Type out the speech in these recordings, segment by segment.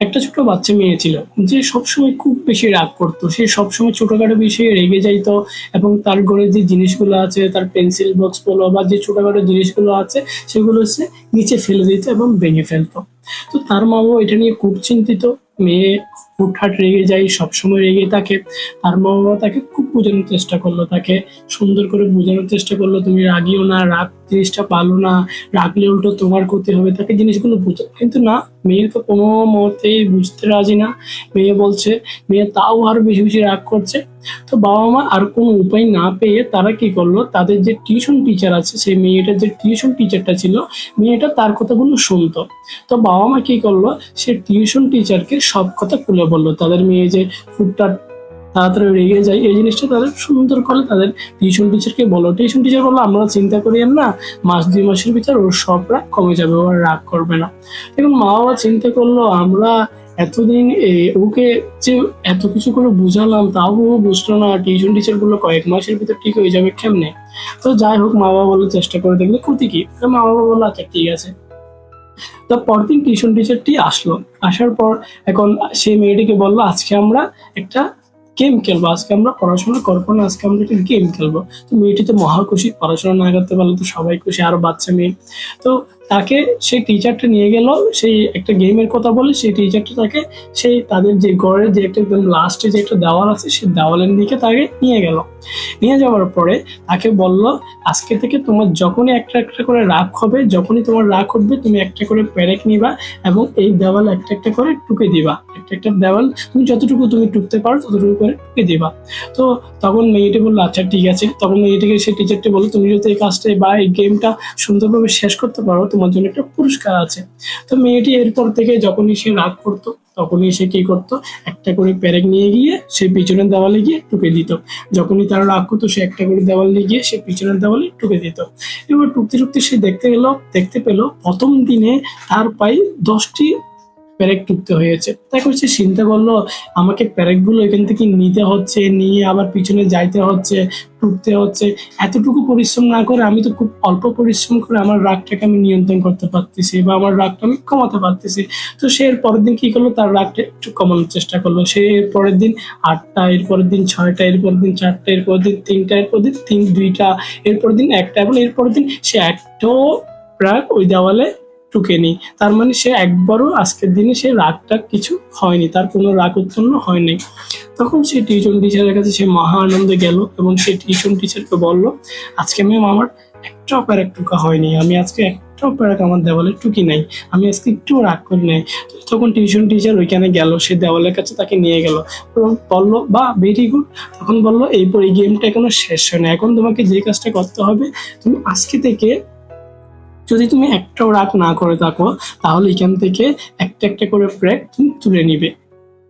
একটা ছোট বাচ্চা মেয়ে ছিল যে সবসময় খুব বেশি রাগ করতো। সে সবসময় ছোটখাটো বিষয়ে রেগে যাইত এবং তার ঘরে যে জিনিসগুলো আছে, তার পেন্সিল বক্স বলো বা যে ছোটখাটো জিনিসগুলো আছে, সেগুলো সে নিচে ফেলে দিত এবং ভেঙে ফেলতো। তো তার মা বাবা এটা নিয়ে খুব চিন্তিত। মেয়ে হুটহাট রেগে যায়, সবসময় রেগে থাকে। তার মা বাবা তাকে খুব বোঝানোর চেষ্টা করল তাকে। সুন্দর করে বোঝানোর চেষ্টা করল, তুমি রাগিও না, রাগ জিনিসটা পালো না, রাগলে উল্টো তোমার ক্ষতি হবে। তাকে জিনিসগুলো বুঝো কিন্তু না, মেয়ে তো কোনো মতেই বুঝতে রাজি না। মেয়ে বলছে, মেয়ে তাও আরও বেশি বেশি রাগ করছে? তো বাবা মা আর কোনো উপায় না পেয়ে তারা কি করল, তাদের যে টিউশন টিচার আছে, সেই মেয়েটার যে টিউশন টিচারটা ছিল, মেয়েটা তার কথাগুলো শুনতো। তো বাবা মা কি করল, সে টিউশন টিচারকে সব কথা খুলে বলল, তাদের মেয়ে যে ফুটটা তাড়াতাড়ি রেগে যায়, এই জিনিসটা তাদের সুন্দর করে তাদের টিউশন টিচারকে বলো। টিউশন টিচার বলল, আমরা চিন্তা করি না, মাস দুই মাসের ভিতর ওর সব রাগ কমে যাবে, ও আর রাগ করবে না। এবং মা বাবা চিন্তা করল, আমরা এতদিন ওকে যে এত কিছু করে বুঝালাম, তাও ও বুঝলো না, টিউশন টিচারগুলো কয়েক মাসের ভিতর ঠিক হয়ে যাবে কেমনে? তো যাই হোক, মা বাবা বলে চেষ্টা করে দেখলে ক্ষতি কি? মা বাবা বলল আচ্ছা ঠিক আছে। তো পরদিন টিউশন টিচারটি আসলো। আসার পর এখন সেই মেয়েটিকে বলল, আজকে আমরা একটা গেম খেলব, আজকে আমরা পড়াশোনা করব না, আজকে আমরা একটা গেম খেলব। তো মেয়েটি তো মহা খুশি, পড়াশোনা না করতে পারলে তো সবাই খুশি, আরও বাচ্চা মেয়ে। তো তাকে সেই টিচারটা নিয়ে গেল, সেই একটা গেমের কথা বলে সেই টিচারটা তাকে সেই তাদের যে গড়ের যে একটা একদম লাস্টে যে একটা দেওয়াল আছে, সেই দেওয়ালের দিকে তাকে নিয়ে গেল। নিয়ে যাওয়ার পরে তাকে বলল, আজকে থেকে তোমার যখনই একটা একটা করে রাগ হবে, যখনই তোমার রাগ উঠবে, তুমি একটা করে প্যারেক নিবা এবং এই দেওয়াল একটা একটা করে টুকে দিবা। একটা একটা দেওয়াল তুমি যতটুকু তুমি টুকতে পারো, ততটুকু করে টুকে দিবা। তো তখন মেয়েটি বলল আচ্ছা ঠিক আছে। তখন মেয়েটিকে সেই টিচারটি বলল, তুমি যদি এই কাজটা বা এই গেমটা সুন্দরভাবে শেষ করতে পারো, তোমার জন্য একটা পুরস্কার আছে। তো মেয়েটি এরপর থেকে যখনই সে রাগ করতো তখনই সে কি করতো? একটা করে প্যারেক নিয়ে গিয়ে সে পিছনের দেওয়ালে গিয়ে টুকে দিত। যখনই তার রাগ করতো সে একটা করে দেওয়াল নিয়ে গিয়ে সে পিছনের দেওয়ালে টুকে দিত। এবার টুকতে টুকতে সে দেখতে গেল দেখতে পেল, প্রথম দিনে তার প্রায় দশটি প্যারেক টুকতে হয়েছে। তারপর সে চিন্তা করল আমাকে প্যারেকগুলো এখান থেকে নিতে হচ্ছে, নিয়ে আবার পিছনে যাইতে হচ্ছে, টুকতে হচ্ছে। এতটুকু পরিশ্রম না করে আমি তো খুব অল্প পরিশ্রম করে আমার রাগটাকে আমি নিয়ন্ত্রণ করতে পারতেছি বা আমার রাগটা আমি কমাতে পারতেছি। তো সে এর পরের দিন কি করল, তার রাগটা একটু কমানোর চেষ্টা করল। সে এর পরের দিন আটটা, এর পরের দিন ছয়টা, এর পরের দিন চারটা, এর পরের দিন তিনটা, এর পরের দিন তিন, দুইটা, এর পরের দিন একটা এবং এর পরের দিন সে একটাও রাগ ওই দেওয়ালে টুকেনি তার মানে সে একবারও আজকের দিনে সে রাগটা কিছু হয়নি, তার কোনো রাগ উৎপন্ন হয়নি। তখন সে টিউশন টিচারের কাছে সে মহা আনন্দে গেল এবং সে টিউশন টিচারকে বলল, আজকে ম্যাম আমার একটাও প্যারাক টুকা হয়নি, আমি আজকে একটাও প্যারাক আমার দেওয়ালে টুকি নাই, আমি আজকে একটু রাগ করি নাই। তখন টিউশন টিচার ওইখানে গেল, সে দেওয়ালের কাছে তাকে নিয়ে গেল এবং বলল, বা ভেরি গুড তখন বলল, এই এই গেমটা এখনও শেষ হয় না এখন তোমাকে যে কাজটা করতে হবে, তুমি আজকে থেকে যদি তুমি একটাও রাগ না করে থাকো, তাহলে এখান থেকে একটা একটা করে প্র্যাক তুমি তুলে নিবে।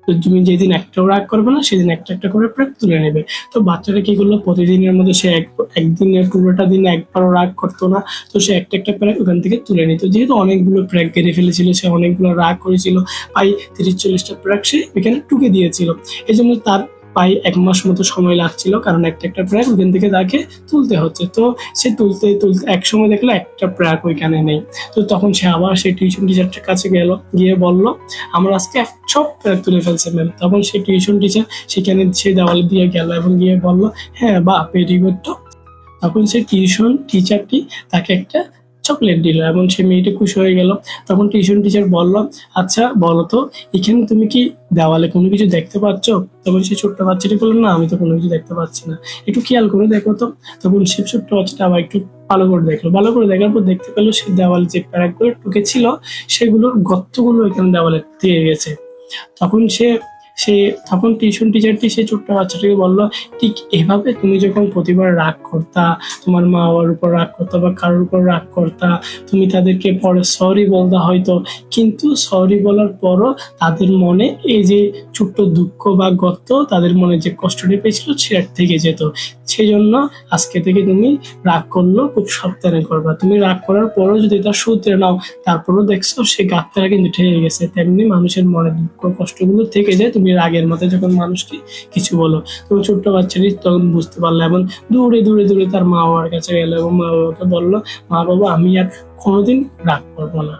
তো তুমি যেদিন একটাও রাগ করবে না, সেদিন একটা একটা করে প্র্যাক তুলে নেবে। তো বাচ্চাটা কি করল? প্রতিদিনের মধ্যে সে এক, একদিনের, পুরোটা দিন একবারও রাগ করতো না, তো সে একটা একটা প্র্যাক ওখান থেকে তুলে নিত। যেহেতু অনেকগুলো প্র্যাক কেটে ফেলেছিল, সে অনেকগুলো রাগ করেছিল, প্রায় তিরিশ, চল্লিশটা প্র্যাক সে ওইখানে টুকে দিয়েছিল। এই জন্য তার প্রায় এক মাস মতো সময় লাগছিল, কারণ একটা একটা প্র্যাক ওইখান থেকে তাকে তুলতে হচ্ছে। তো সে তুলতে তুলতে এক সময় দেখল একটা প্র্যাক ওইখানে নেই। তো তখন সে আবার সেই টিউশন টিচারটার কাছে গেল, গিয়ে বলল, আমরা আজকে এক সব প্র্যাক তুলে ফেলছে ম্যাম তখন সেই টিউশন টিচার সেখানে সে দেওয়ালে দিয়ে গেল এবং গিয়ে বলল হ্যাঁ বা গুড তো। তখন সে টিউশন টিচারটি তাকে একটা চকলেট দিল এবং সে মেয়েটি খুশি হয়ে গেল। তখন টিউশন টিচার বলল আচ্ছা বলো তো, এখানে তুমি কি দেওয়ালে কোনো কিছু দেখতে পাচ্ছ? তখন সে ছোট্ট বাচ্চাটি বলল, না, আমি তো কোনো কিছু দেখতে পাচ্ছি না। একটু খেয়াল করে দেখো তো। তখন সে ছোট্ট বাচ্চাটা আবার একটু ভালো করে দেখল। ভালো করে দেখার পর দেখতে পেল, সে দেওয়ালে যে প্যারাকগুলো টুকে ছিল সেগুলোর গর্তগুলো এখানে দেওয়ালে দিয়ে গেছে। তখন সে সে তখন টিউশন টিচারটি সে ছোট্ট বাচ্চাটিকে বলল, ঠিক এভাবে তুমি যখন প্রতিবার রাগ করতা, তোমার মা বাবার উপর রাগ করতা বা কারোর উপর রাগ করতা, তুমি তাদেরকে পরে সরি বলতা হয়তো। কিন্তু সরি বলার পরও তাদের মনে এই যে ছোট্ট দুঃখ বা গর্ত তাদের মনে যে কষ্টটি পেয়েছিল সেটা থেকে যেত। সেই জন্য আজকে থেকে তুমি রাগ করলেও খুব সাবধানে করবা। তুমি রাগ করার পরও যদি তার শুধরে নাও, তারপরও দেখছ সে গাছটা কিন্তু ঠেকে গেছে। তেমনি মানুষের মনে দুঃখ, কষ্টগুলো থেকে যায়। তুমি রাগের মধ্যে যখন মানুষকে কিছু বলো তুমি ছোট্ট বাচ্চাটি তখন বুঝতে পারল এবং দূরে দূরে দূরে তার মা বাবার কাছে গেলো এবং মা বাবাকে বলল মা বাবা আমি আর কোনোদিন রাগ করব না।